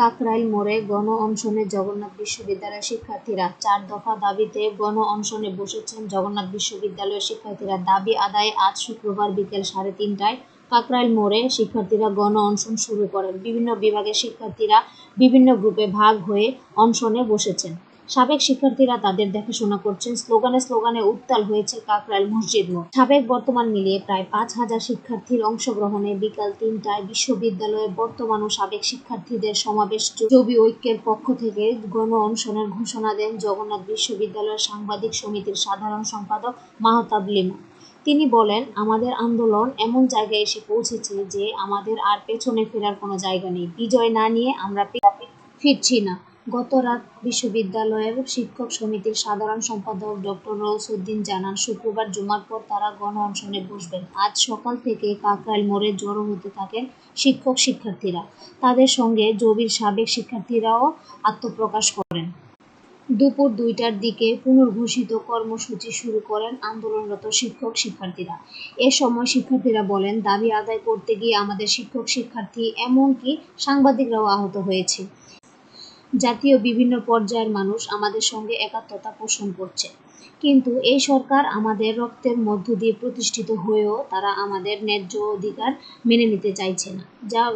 কাকরাইল মোড়ে গণ অনশনে জগন্নাথ বিশ্ববিদ্যালয়ের শিক্ষার্থীরা চার দফা দাবিতে গণ অনশনে বসেছেন জগন্নাথ বিশ্ববিদ্যালয়ের শিক্ষার্থীরা। দাবি আদায়ে আজ শুক্রবার বিকেল সাড়ে তিনটায় কাকরাইল মোড়ে শিক্ষার্থীরা গণ অনশন শুরু করেন। বিভিন্ন বিভাগের শিক্ষার্থীরা বিভিন্ন গ্রুপে ভাগ হয়ে অনশনে বসেছেন। সাবেক শিক্ষার্থীরা তাদের দেখাশোনা করছেন। স্লোগানে স্লোগানে উত্তাল হয়েছে কাকরাইল মসজিদ মোড় সাবেক বর্তমান মিলিয়ে প্রায় পাঁচ হাজার শিক্ষার্থীর অংশগ্রহণে বিকাল তিনটায় বিশ্ববিদ্যালয়ের বর্তমান ও সাবেক শিক্ষার্থীদের সমাবেশ জবি ঐক্যের পক্ষ থেকে গণ অনশনের ঘোষণা দেন জগন্নাথ বিশ্ববিদ্যালয়ের সাংবাদিক সমিতির সাধারণ সম্পাদক মাহতাব লিমা। তিনি বলেন, আমাদের আন্দোলন এমন জায়গায় এসে পৌঁছেছে যে আমাদের আর পেছনে ফেরার কোনো জায়গা নেই। বিজয় না নিয়ে আমরা ফিরছি না। গত রাত বিশ্ববিদ্যালয়ের শিক্ষক সমিতির সাধারণ সম্পাদক ডক্টর রৌসুদ্দিন জানান, শুক্রবার জুমার পর তারা গণ অনশনে বসবেন। আজ সকাল থেকে কাকরাইল মোড়ে জড়ো হতে থাকেন শিক্ষক শিক্ষার্থীরা। তাদের সঙ্গে জবির সাবেক শিক্ষার্থীরাও আত্মপ্রকাশ করেন। দুপুর দুইটার দিকে পুনর্ঘোষিত কর্মসূচি শুরু করেন আন্দোলনরত শিক্ষক শিক্ষার্থীরা। এ সময় শিক্ষার্থীরা বলেন, দাবি আদায় করতে গিয়ে আমাদের শিক্ষক শিক্ষার্থী এমনকি সাংবাদিকরাও আহত হয়েছে। জাতীয় বিভিন্ন পর্যায়ের মানুষ আমাদের সঙ্গে একাত্মতা পোষণ করছে। কিন্তু এই সরকার আমাদের রক্তের মধ্য দিয়ে প্রতিষ্ঠিত হয়েও তারা আমাদের ন্যায্য অধিকার মেনে নিতে চাইছে না। যা